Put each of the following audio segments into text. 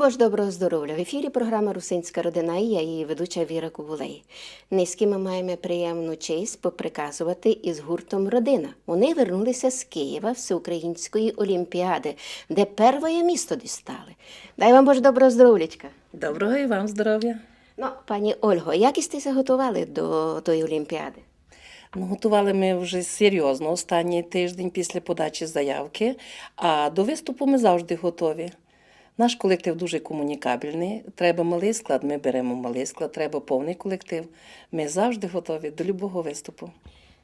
Боже доброго здоров'я. В ефірі програма Русинська родина і я її ведуча Віра Кубулей. Низьки ми маємо приємну честь поприказувати із гуртом Родина. Вони вернулися з Києва Всеукраїнської олімпіади, де перше місто дістали. Дай вам Боже доброго здоров'ячка. Доброго і вам здоров'я. Ну, пані Ольго, як істеся готували до тої олімпіади? Ну, готували ми вже серйозно останній тиждень після подачі заявки, а до виступу ми завжди готові. Наш колектив дуже комунікабельний. Треба малий склад, ми беремо малий склад, треба повний колектив. Ми завжди готові до любого виступу.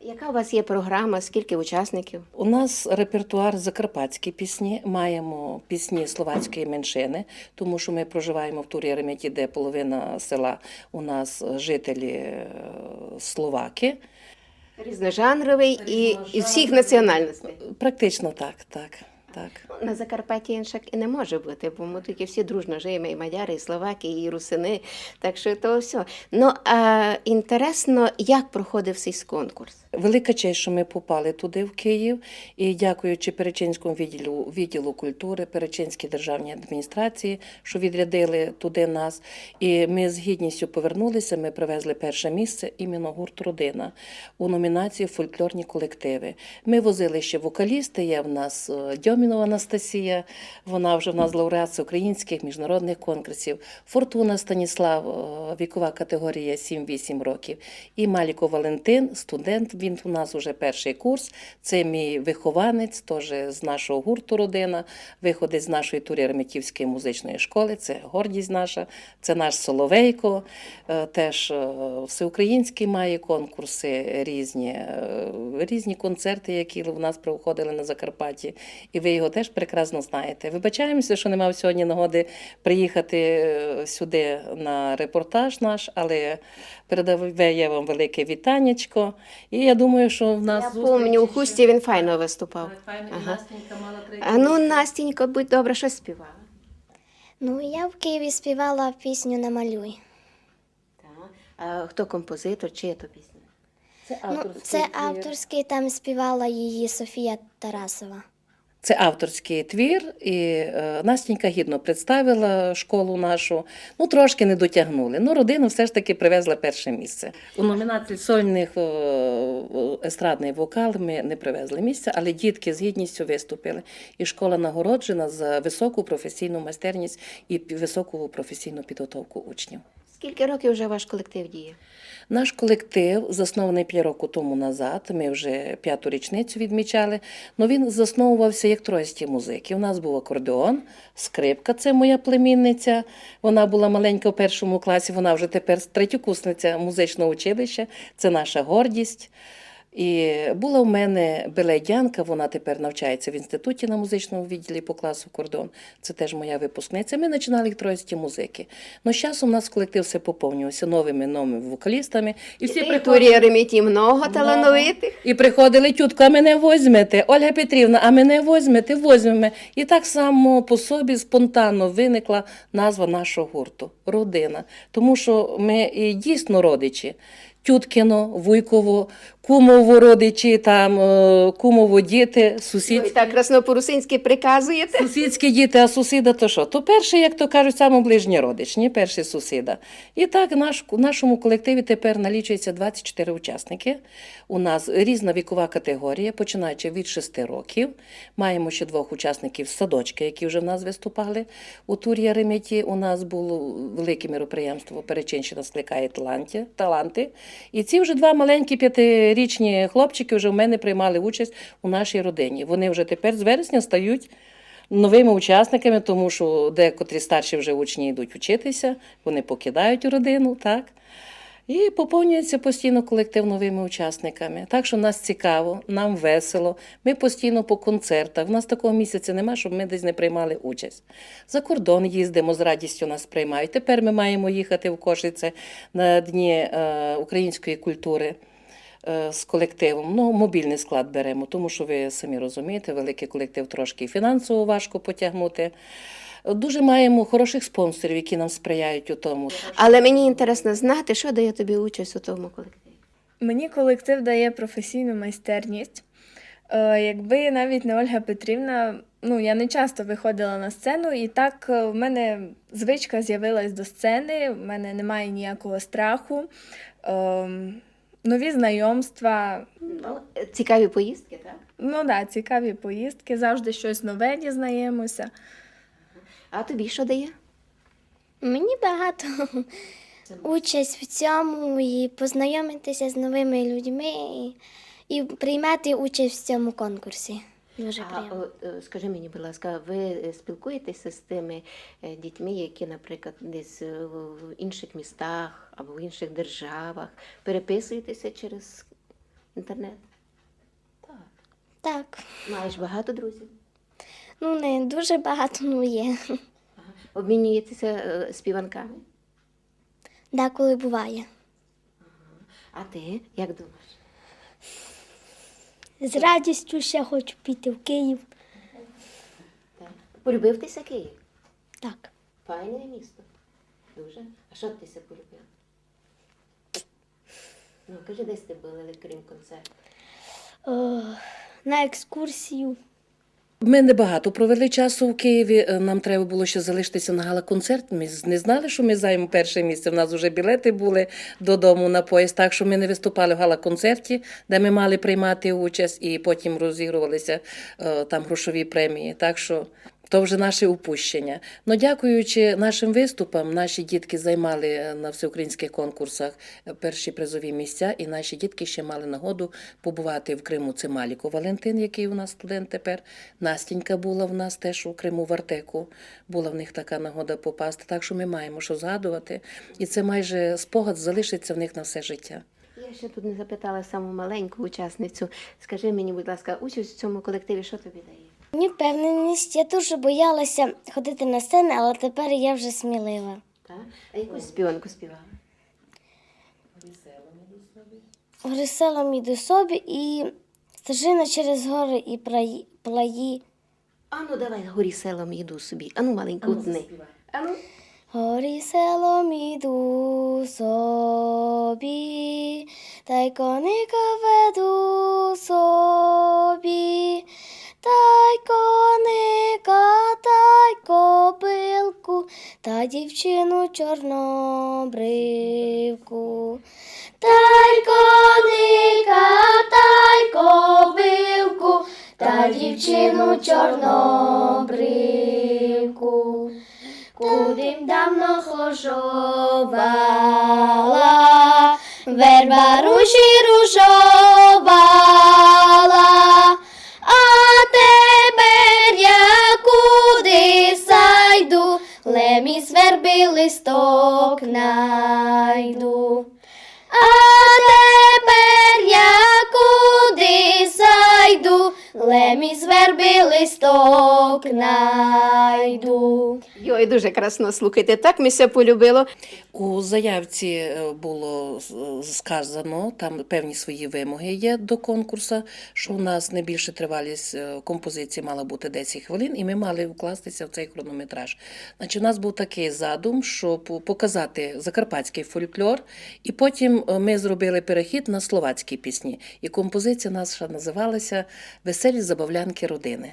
Яка у вас є програма, скільки учасників? У нас репертуар закарпатські пісні, маємо пісні словацької меншини, тому що ми проживаємо в турі Реметі, де половина села у нас жителі е, словаки. Різножанровий і, і всіх національностей. Практично так, так, так. На Закарпатті іншак і не може бути, бо ми тільки всі дружно живемо, і мадяри, і словаки, і русини. Так що то все. Ну а інтересно, як проходив цей конкурс? Велика честь, що ми попали туди, в Київ, і дякуючи Перечинському відділу, відділу культури, Перечинській державній адміністрації, що відрядили туди нас. І ми з гідністю повернулися. Ми привезли перше місце іменно гурт Родина у номінації Фольклорні колективи. Ми возили ще вокалісти. Є в нас е, Дьомінова Анастасія, вона вже в нас лауреат українських міжнародних конкурсів. Фортуна Станіслав, е, вікова категорія 7-8 років. І Маліко Валентин, студент. Він у нас уже перший курс. Це мій вихованець, теж з нашого гурту родина, виходить з нашої турі Реметівської музичної школи. Це гордість наша, це наш Соловейко, е, теж е, всеукраїнський має конкурси різні, е, різні концерти, які в нас проходили на Закарпатті. І ви його теж прекрасно знаєте. Вибачаємося, що не мав сьогодні нагоди приїхати сюди на репортаж наш, але передаю вам велике вітаннячко. І я думаю, що в нас Я зустріч пам'ятаю, у хусті він файно виступав. Файно, Ага. Настенька мала третє А ну, місце. Настінько, будь добра, що співала? Ну, я в Києві співала пісню Намалюй. Так. А хто композитор, чия то пісня? Це Ну, це авторський, там співала її Софія Тарасова. Це авторський твір, і е, Настенька гідно представила школу нашу. Ну, трошки не дотягнули. Ну, родину все ж таки привезла перше місце. У номінації сольних е, естрадний вокал ми не привезли місця, але дітки з гідністю виступили. І школа нагороджена за високу професійну майстерність і високу професійну підготовку учнів. Скільки років вже ваш колектив діє? Наш колектив, заснований 5 років тому назад, ми вже п'яту річницю відмічали. Ну він засновувався як троїсті музики. У нас був акордеон, скрипка, це моя племінниця. Вона була маленька в першому класі, вона вже тепер третьокусниця музичного училища. Це наша гордість. І була в мене Беледянка, вона тепер навчається в інституті на музичному відділі по класу кордон. Це теж моя випускниця. Ми починали троїсті музики. Ну, з часом у нас колектив все поповнювався новими новими вокалістами. І всі приходили. много талановитих. І приходили тютка, а мене возьмете, Ольга Петрівна, а мене возьмете, возьмемо. І так само по собі спонтанно виникла назва нашого гурту родина. Тому що ми і дійсно родичі. Тюткіно, Вуйково, кумово родичі, там, е, кумово діти, Ну, сусідські. так красно по-русинськи приказуєте. Сусідські діти, а сусіда то що? То перший, як то кажуть, саме ближній родич, не перший сусіда. І так наш, в нашому колективі тепер налічується 24 учасники. У нас різна вікова категорія, починаючи від 6 років. Маємо ще двох учасників з садочка, які вже в нас виступали у турі Яреміті. У нас було велике міроприємство Перечинщина скликає таланти, таланти. І ці вже два маленькі п'ятирічні хлопчики вже в мене приймали участь у нашій родині. Вони вже тепер з вересня стають новими учасниками, тому що декотрі старші вже учні йдуть вчитися, вони покидають родину, так? І поповнюється постійно колектив новими учасниками. Так що нас цікаво, нам весело. Ми постійно по концертах. У нас такого місяця немає, щоб ми десь не приймали участь. За кордон їздимо, з радістю нас приймають. Тепер ми маємо їхати в Кошице на дні е, української культури з колективом. Ну, мобільний склад беремо, тому що ви самі розумієте, великий колектив трошки і фінансово важко потягнути. Дуже маємо хороших спонсорів, які нам сприяють у тому. Але мені інтересно знати, що дає тобі участь у тому колективі. Мені колектив дає професійну майстерність. Е, Якби навіть не Ольга Петрівна, ну, я не часто виходила на сцену, і так е, в мене звичка з'явилась до сцени, в мене немає ніякого страху. Нові знайомства, Ну, цікаві поїздки, так? ну да, цікаві поїздки, завжди щось нове дізнаємося. А тобі що дає? Мені багато участь в цьому і познайомитися з новими людьми і, і приймати участь в цьому конкурсі. Дуже А, приємно. от, е, скажи мені, будь ласка, ви е, спілкуєтеся з тими е, дітьми, які, наприклад, десь в інших містах або в інших державах, переписуєтеся через інтернет? Так. Так. Маєш багато друзів? Ну, не дуже багато, ну є. Ага. Обмінюєтеся е, співанками? Деколи буває. А ти як думаєш? З радістю ще хочу піти в Київ. Полюбив тися Київ? Так. Файне місто. Дуже. А що ти тися полюбив? Ну, кажи, десь ти були, крім концерту. О, на екскурсію. Ми небагато провели часу в Києві. Е, Нам треба було ще залишитися на гала-концерт. Ми не знали, що ми займемо перше місце. У нас вже білети були додому на поїзд, так що ми не виступали в гала-концерті, де ми мали приймати участь, і потім розігрувалися е, там грошові премії. Так що то вже наше упущення. Ну, дякуючи нашим виступам, наші дітки займали е, на всеукраїнських конкурсах е, перші призові місця, і наші дітки ще мали нагоду побувати в Криму. Це Маліко Валентин, який у нас студент тепер. Настінька була в нас теж у Криму в Артеку. Була в них така нагода попасти. Так що ми маємо що згадувати. І це майже спогад залишиться в них на все життя. Я ще тут не запитала саму маленьку учасницю. Скажи мені, будь ласка, участь в цьому колективі що тобі дає? Мені впевненість, я дуже боялася ходити на сцену, але тепер я вже смілива. Так? А якусь співанку співала? Грисела мій до собі і стежина через гори і праї- плаї. А ну давай горі селом їду собі. А ну маленьку утни. А ну. Горі селом іду собі, та й коника веду собі, та й коника, та й кобилку, та дівчину чорнобривку. Та й коника, та й кобилку, та дівчину чорнобривку. Кудим давно хожовала, верба руші рушовала, лемі сверби листок найду. А тепер я куди сайду, лемі зверби листок найду. Йой, дуже красно слухайте. Так ми ся полюбило. У заявці е, було е, сказано, там певні свої вимоги є до конкурсу, що у нас не більше тривалість е, композиції мала бути 10 хвилин, і ми мали вкластися в цей хронометраж. Значить, у нас був такий задум, щоб показати закарпатський фольклор, і потім ми зробили перехід на словацькі пісні. І композиція наша називалася Веселі забавлянки родини.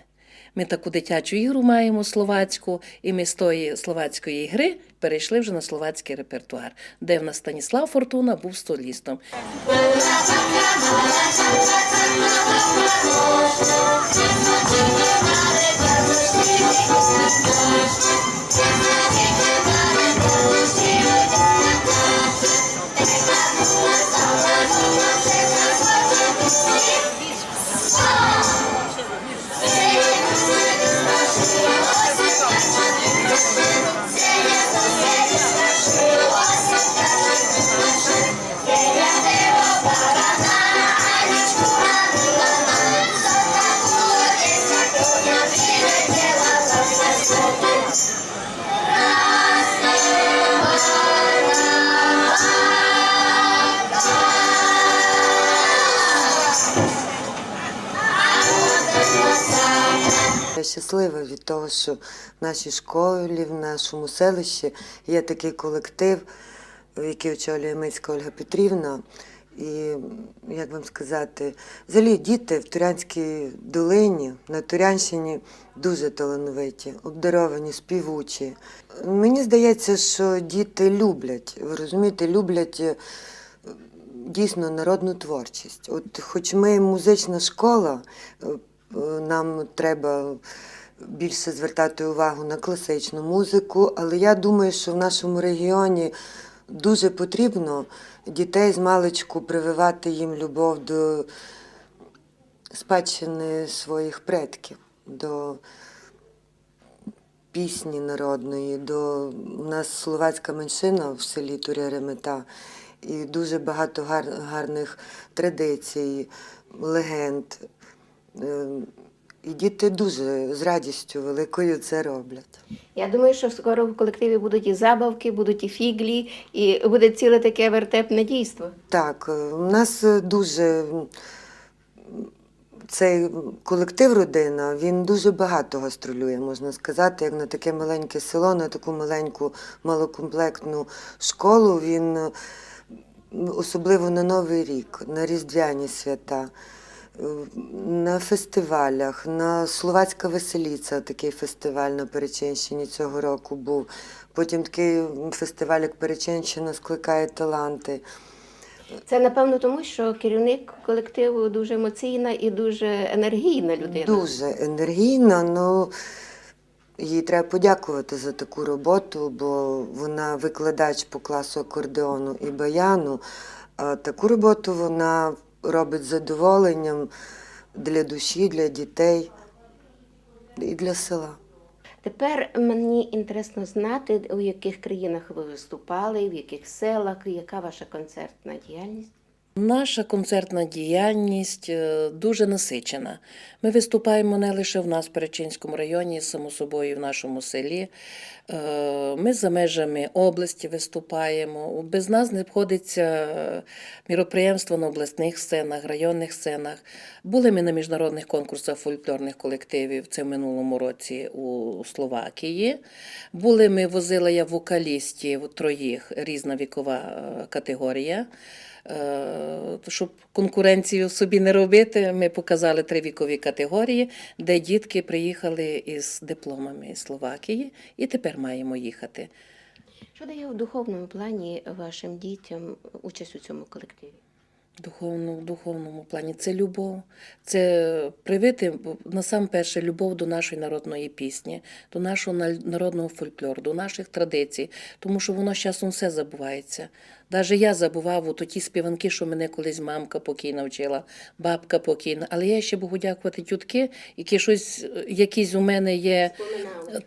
Ми таку дитячу ігру маємо словацьку, і ми з тої словацької гри перейшли вже на словацький репертуар, де в нас Станіслав Фортуна був столістом. Щаслива від того, що в нашій школі, в нашому селищі є такий колектив, який очолює Мицька Ольга Петрівна. І, як вам сказати, взагалі діти в Турянській долині, на Турянщині дуже талановиті, обдаровані, співучі. Мені здається, що діти люблять, ви розумієте, люблять е, дійсно народну творчість. От хоч ми музична школа, е, нам треба більше звертати увагу на класичну музику, але я думаю, що в нашому регіоні дуже потрібно дітей з маличку прививати їм любов до спадщини своїх предків, до пісні народної, до у нас словацька меншина в селі Туря-Ремета, і дуже багато гар, гарних традицій, легенд. І діти дуже з радістю великою це роблять. Я думаю, що скоро в колективі будуть і забавки, будуть і фіглі, і буде ціле таке вертепне дійство. Так, е, у нас е, дуже цей колектив родина, він дуже багато гастролює, можна сказати, як на таке маленьке село, на таку маленьку малокомплектну школу. Він е, особливо на Новий рік, на Різдвяні свята. На фестивалях, на Словацька веселіця, такий фестиваль на Перечинщині цього року був. Потім такий фестиваль, як Перечинщина скликає таланти. Це напевно тому, що керівник колективу дуже емоційна і дуже енергійна людина. Дуже енергійна, ну їй треба подякувати за таку роботу, бо вона викладач по класу акордеону і баяну. А таку роботу вона робить задоволенням для душі, для дітей і для села. Тепер мені інтересно знати, у яких країнах ви виступали, в яких селах, яка ваша концертна діяльність. Наша концертна діяльність е, дуже насичена. Ми виступаємо не лише в нас в Перечинському районі, само собою в нашому селі. Е, Ми за межами області виступаємо. Без нас не обходиться е, міроприємство на обласних сценах, районних сценах. Були ми на міжнародних конкурсах фольклорних колективів. Це в минулому році у Словакії. Були ми возила я вокалістів троїх, різна вікова категорія. Е, Щоб конкуренцію собі не робити, ми показали три вікові категорії, де дітки приїхали із дипломами із Словакії, і тепер маємо їхати. Що дає у духовному плані вашим дітям участь у цьому колективі? Духовно, в духовному плані це любов, це привити насамперше любов до нашої народної пісні, до нашого народного фольклору, до наших традицій, тому що воно з часом все забувається. Навіть я забував от ті співанки, що мене колись мамка покійна вчила, бабка покійна. Але я ще Богу дякувати тютки, які щось, якісь у мене є.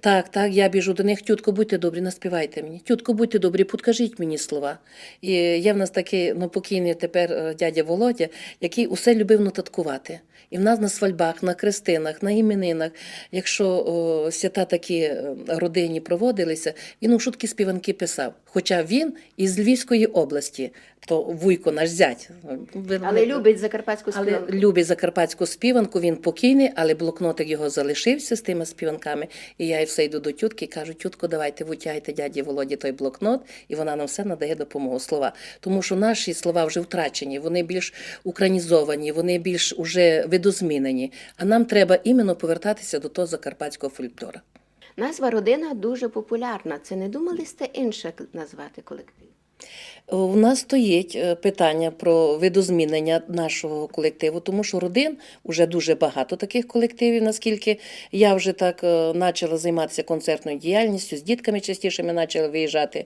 Так, так, я біжу до них, тютко, будьте добрі, наспівайте мені. Тютко, будьте добрі, підкажіть мені слова. І є в нас такий ну, покійний тепер е, дядя Володя, який усе любив нотаткувати. І в нас на свальбах, на крестинах, на іменинах, якщо о, свята такі е, родині проводилися, він у шутки співанки писав. Хоча він із Львівської області, то вуйко наш зять. Але любить закарпатську але любить закарпатську співанку, він покійний, але блокнотик його залишився з тими співанками. І я і все йду до тютки і кажу, тютко, давайте витягайте дяді Володі той блокнот, і вона нам все надає допомогу слова. Тому що наші слова вже втрачені, вони більш українізовані, вони більш уже видозмінені. А нам треба іменно повертатися до того закарпатського фольклора. Назва родина дуже популярна. Це не думали сте інше назвати колектив? У нас стоїть е, питання про видозмінення нашого колективу, тому що родин вже дуже багато таких колективів, наскільки я вже так е, почала займатися концертною діяльністю, з дітками частіше ми почали виїжджати.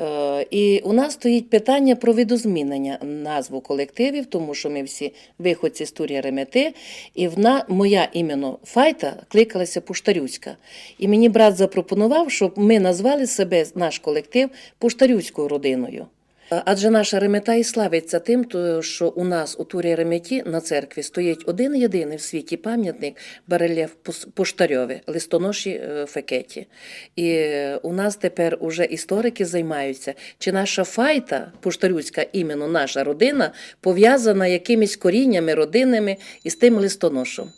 Е, І у нас стоїть питання про видозмінення назву колективів, тому що ми всі виходці з Турія Ремети, і вона, моя іменно файта кликалася Пуштарюська. І мені брат запропонував, щоб ми назвали себе, наш колектив, Пуштарюською родиною. Адже наша ремета і славиться тим, що у нас у турі реметі на церкві стоїть один єдиний в світі пам'ятник барельєф Пус- листоноші е, Фекеті. І е, у нас тепер уже історики займаються, чи наша файта поштарюцька, іменно наша родина, пов'язана якимись коріннями родинними із тим листоношом.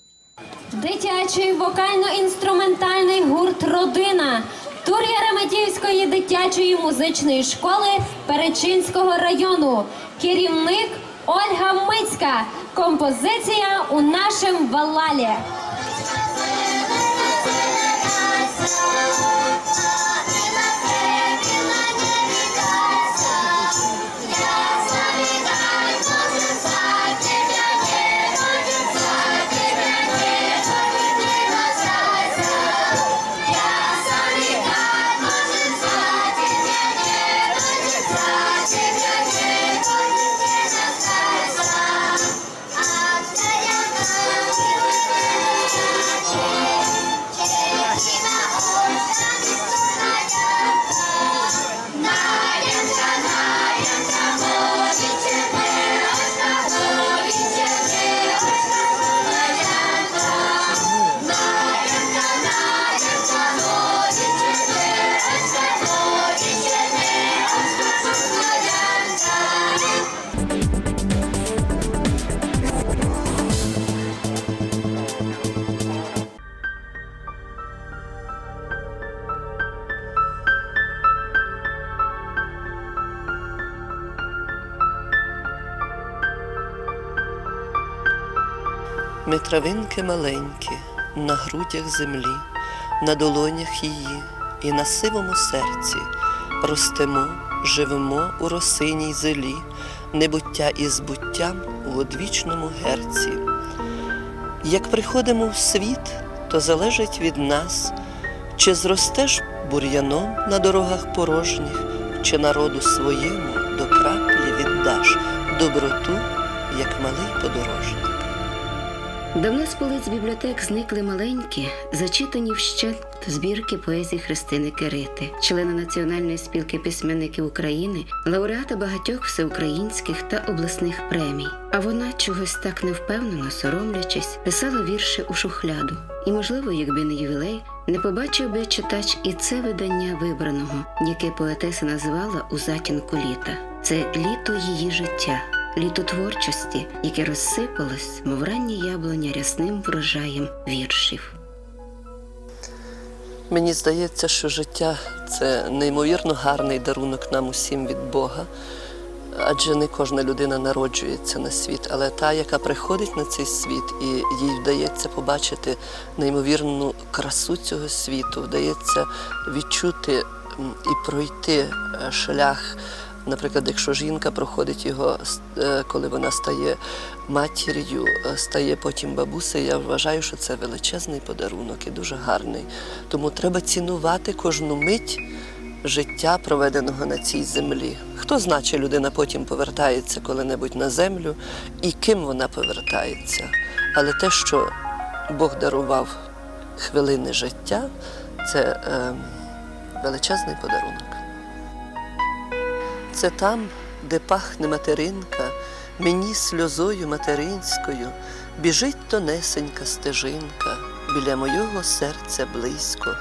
Дитячий вокально-інструментальний гурт Родина Тур'я Яремедівської дитячої музичної школи Перечинського району. Керівник Ольга Мицька. Композиція у нашому валалі. Травинки маленькі, на грудях землі, на долонях її і на сивому серці ростемо, живемо у росиній зелі, небуття і збуттям у одвічному герці. Як приходимо в світ, то залежить від нас, чи зростеш бур'яном на дорогах порожніх, чи народу своєму до краплі віддаш доброту, як малий подорожник. Давно з полиць бібліотек зникли маленькі, зачитані вщент збірки поезії Христини Кирити, члена Національної спілки письменників України, лауреата багатьох всеукраїнських та обласних премій. А вона чогось так невпевнено, соромлячись, писала вірші у шухляду. І, можливо, якби не ювілей, не побачив би читач і це видання вибраного, яке поетеса назвала у затінку літа. Це літо її життя літо творчості, яке розсипалось, мов раннє яблуня рясним врожаєм віршів. Мені здається, що життя це неймовірно гарний дарунок нам усім від Бога. Адже не кожна людина народжується на світ, але та, яка приходить на цей світ, і їй вдається побачити неймовірну красу цього світу, вдається відчути і пройти е, шлях. Наприклад, якщо жінка проходить його, е, коли вона стає матір'ю, е, стає потім бабусею, я вважаю, що це величезний подарунок і дуже гарний. Тому треба цінувати кожну мить життя, проведеного на цій землі. Хто знає, людина потім повертається коли-небудь на землю і ким вона повертається. Але те, що Бог дарував хвилини життя, це е, величезний подарунок. Це там, де пахне материнка, мені сльозою материнською біжить тонесенька стежинка біля мого серця близько.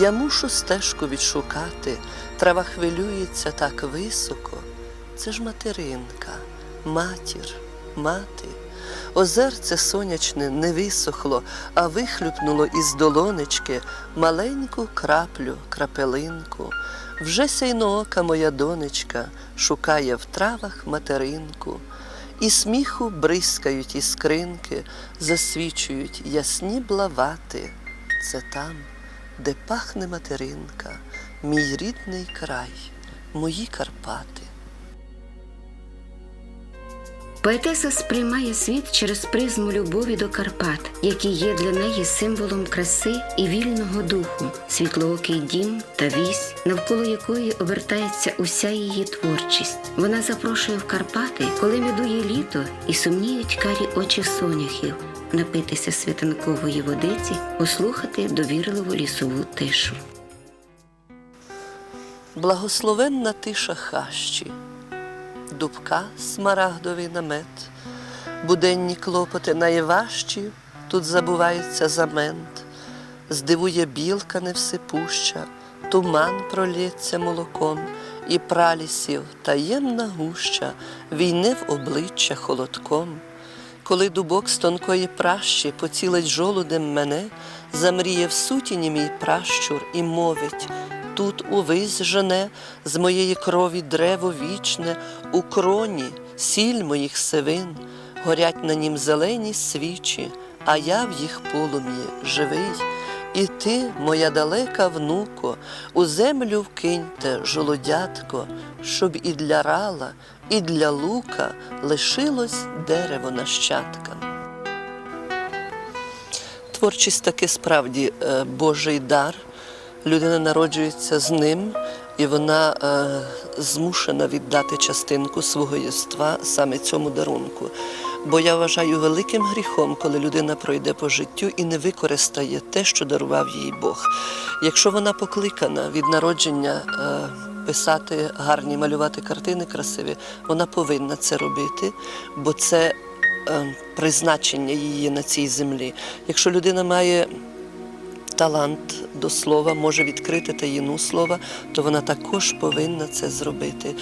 Я мушу стежку відшукати, трава хвилюється так високо. Це ж материнка, матір, мати. Озерце сонячне не висохло, а вихлюпнуло із долонечки маленьку краплю, крапелинку. Вже сяйноока моя донечка шукає в травах материнку, і сміху бризкають іскринки, засвічують ясні блавати. Це там, де пахне материнка, мій рідний край, мої Карпати. Поетеса сприймає світ через призму любові до Карпат, які є для неї символом краси і вільного духу, світлоокий дім та вісь, навколо якої обертається уся її творчість. Вона запрошує в Карпати, коли медує літо і сумніють карі очі соняхів, напитися світанкової водиці, послухати довірливу лісову тишу. Благословенна тиша хащі, дубка смарагдовий намет, буденні клопоти найважчі, тут забувається замент, здивує білка невсипуща, туман пролється молоком, і пралісів таємна гуща, війни в обличчя холодком. Коли дубок з тонкої пращі поцілить жолудем мене, замріє в сутіні мій пращур і мовить тут увесь жене з моєї крові древо вічне, у кроні сіль моїх сивин, горять на нім зелені свічі, а я в їх полум'ї живий. І ти, моя далека внуко, у землю вкиньте жолодятко, щоб і для рала, і для лука лишилось дерево нащадкам. Творчість таки справді е, Божий дар. Людина народжується з ним, і вона е, змушена віддати частинку свого єства саме цьому дарунку. Бо я вважаю великим гріхом, коли людина пройде по життю і не використає те, що дарував їй Бог. Якщо вона покликана від народження е, писати гарні, малювати картини красиві, вона повинна це робити, бо це е, призначення її на цій землі. Якщо людина має талант до слова, може відкрити таїну слова, то вона також повинна це зробити.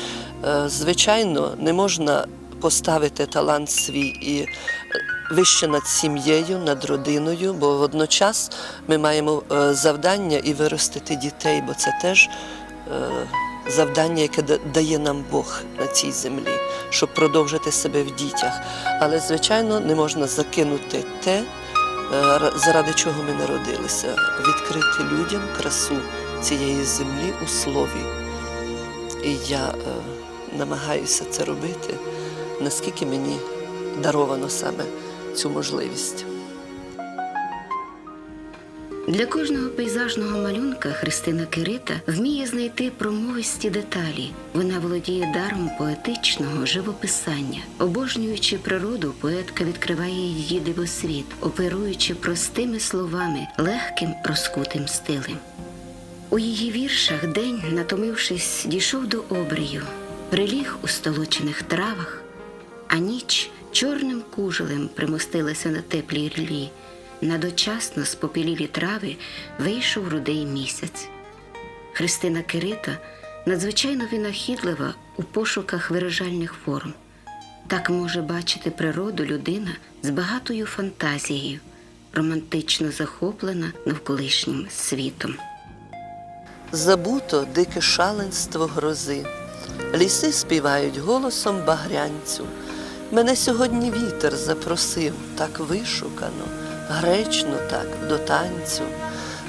Е, Звичайно, не можна поставити талант свій і е, вище над сім'єю, над родиною, бо водночас ми маємо е, завдання і виростити дітей, бо це теж завдання, яке дає нам Бог на цій землі, щоб продовжити себе в дітях. Але, звичайно, не можна закинути те, заради чого ми народилися, відкрити людям красу цієї землі у слові. І я е, намагаюся це робити, наскільки мені даровано саме цю можливість. Для кожного пейзажного малюнка Христина Кирита вміє знайти промовисті деталі. Вона володіє даром поетичного живописання. Обожнюючи природу, поетка відкриває її дивосвіт, оперуючи простими словами, легким розкутим стилем. У її віршах день, натомившись, дійшов до обрію, приліг у столочених травах, а ніч чорним кужелем примостилася на теплій ріллі. На дочасно спопілілі трави вийшов рудий місяць. Христина Кирита надзвичайно винахідлива у пошуках виражальних форм. Так може бачити природу людина з багатою фантазією, романтично захоплена навколишнім світом. Забуто дике шаленство грози, ліси співають голосом багрянцю. Мене сьогодні вітер запросив так вишукано, гречно так до танцю.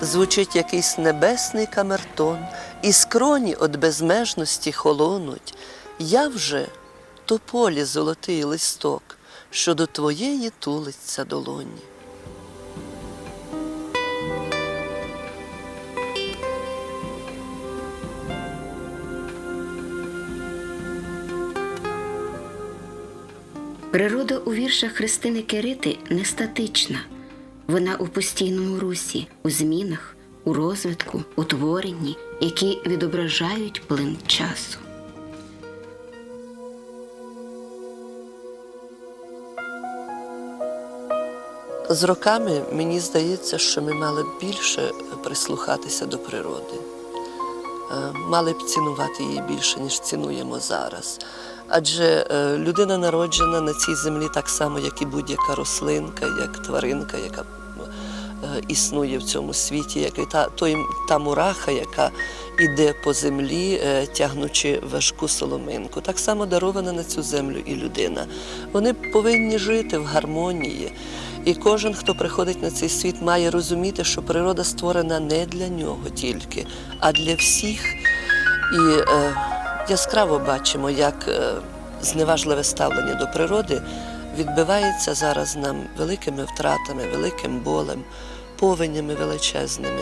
Звучить якийсь небесний камертон, і скроні од безмежності холонуть. Я вже то полі золотий листок, що до твоєї тулиться долоні. Природа у віршах Христини Кирити не статична. Вона у постійному русі, у змінах, у розвитку, у творенні, які відображають плин часу. З роками мені здається, що ми мали більше прислухатися до природи, мали б цінувати її більше, ніж цінуємо зараз. Адже е, людина народжена на цій землі так само, як і будь-яка рослинка, як тваринка, яка е, існує в цьому світі, як і та, той, та мураха, яка іде по землі, е, тягнучи важку соломинку. Так само дарована на цю землю і людина. Вони повинні жити в гармонії. І кожен, хто приходить на цей світ, має розуміти, що природа створена не для нього тільки, а для всіх. І е, яскраво бачимо, як е, зневажливе ставлення до природи відбивається зараз нам великими втратами, великим болем, повенями величезними.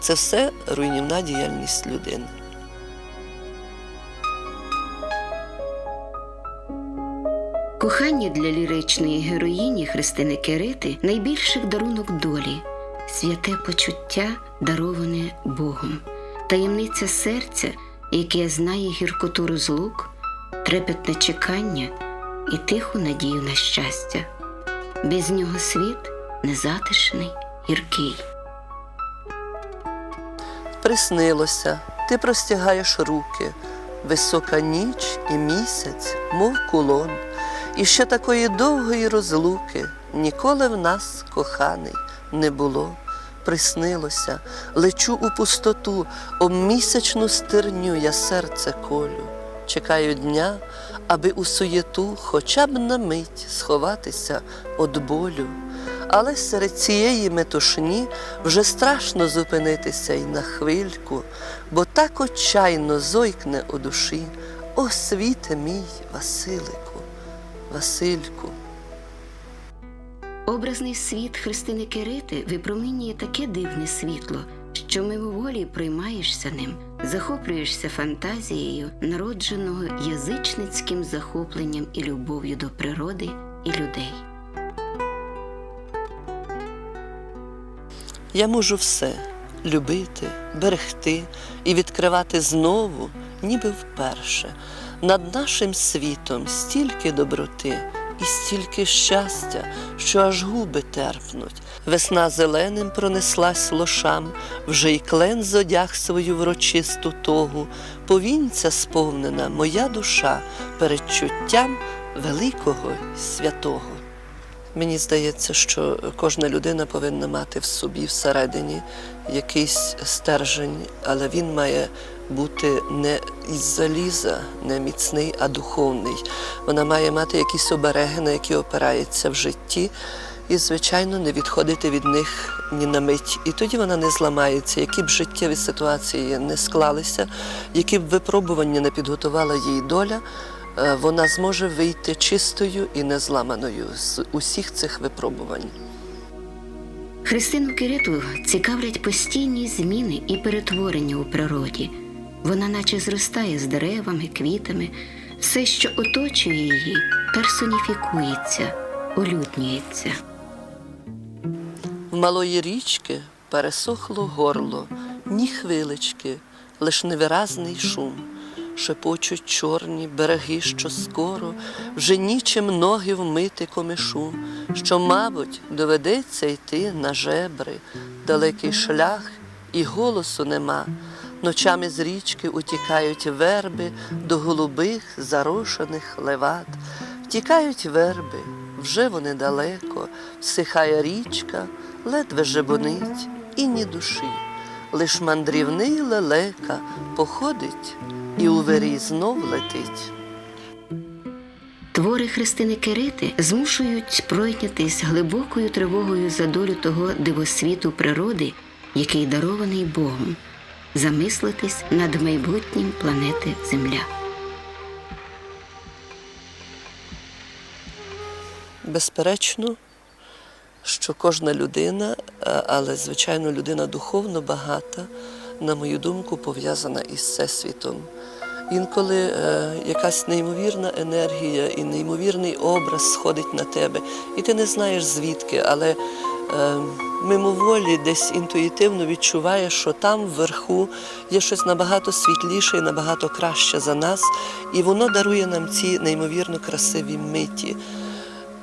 Це все руйнівна діяльність людини. Кохання для ліричної героїні Христини Кирити найбільших дарунок долі, святе почуття, дароване Богом, таємниця серця, яке знає гіркоту розлук, трепетне чекання і тиху надію на щастя. Без нього світ незатишний, гіркий. Приснилося, ти простягаєш руки, висока ніч і місяць, мов кулон, і ще такої довгої розлуки ніколи в нас, коханий, не було. Приснилося, лечу у пустоту, об місячну стерню я серце колю. чекають дня, аби у суєту хоча б на мить сховатися від болю. Але серед цієї метушні вже страшно зупинитися й на хвильку, бо так отчайно зойкне у душі. О, світе мій Василику, Васильку. Образний світ Христини Кирити випромінює таке дивне світло, що мимоволі приймаєшся ним, захоплюєшся фантазією, народженого язичницьким захопленням і любов'ю до природи і людей. Я можу все любити, берегти і відкривати знову, ніби вперше. Над нашим світом стільки доброти і стільки щастя, що аж губи терпнуть. Весна зеленим пронеслась лошам, вже й клен зодяг свою врочисту тогу, повінця сповнена моя душа передчуттям великого святого. Мені здається, що кожна людина повинна мати в собі всередині якийсь стержень, але він має бути не із заліза, не міцний, а духовний. Вона має мати якісь обереги, на які опирається в житті, і, звичайно, не відходити від них ні на мить. І тоді вона не зламається, які б життєві ситуації не склалися, які б випробування не підготувала їй доля е, вона зможе вийти чистою і незламаною з усіх цих випробувань. Христину Кириту цікавлять постійні зміни і перетворення у природі. Вона наче зростає з деревами, квітами, все, що оточує її, персоніфікується, улюднюється. В малої річки пересохло горло, ні хвилички, лиш невиразний шум. Шепочуть чорні береги, що скоро вже нічим ноги вмити комишу, що, мабуть, доведеться йти на жебри, далекий шлях і голосу нема. Ночами з річки утікають верби до голубих зарошених леват. Втікають верби, вже вони далеко, всихає річка, ледве жебонить і ні душі. Лиш мандрівний лелека походить і у вирій знов летить. Твори Христини Кирити змушують пройнятись глибокою тривогою за долю того дивосвіту природи, який дарований Богом, замислитись над майбутнім планети Земля. Безперечно, що кожна людина, е, але звичайно людина духовно багата, на мою думку, пов'язана із всесвітом. Інколи е, якась неймовірна енергія і неймовірний образ сходить на тебе, і ти не знаєш звідки, але мимоволі десь інтуїтивно відчуваєш, що там вверху є щось набагато світліше і набагато краще за нас, і воно дарує нам ці неймовірно красиві миті.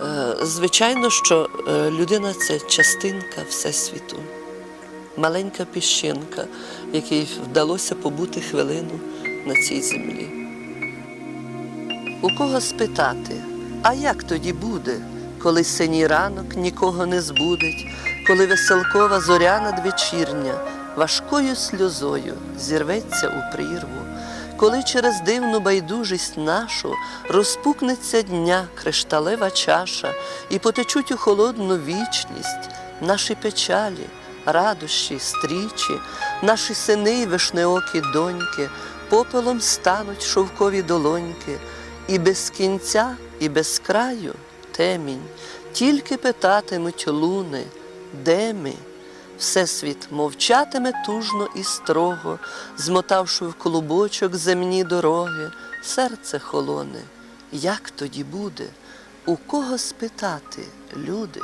Е, Звичайно, що е, людина це частинка Всесвіту, маленька піщинка, якій вдалося побути хвилину на цій землі. У кого спитати, а як тоді буде, коли синій ранок нікого не збудить, коли веселкова зоря надвечірня важкою сльозою зірветься у прірву, коли через дивну байдужість нашу розпукнеться дня кришталева чаша і потечуть у холодну вічність наші печалі, радощі, стрічі, наші сини й вишнеокі доньки, попелом стануть шовкові долоньки, і без кінця, і без краю темінь, тільки питатимуть луни, де ми. Всесвіт мовчатиме тужно і строго, змотавши в клубочок земні дороги, серце холоне. Як тоді буде? У кого спитати, люди?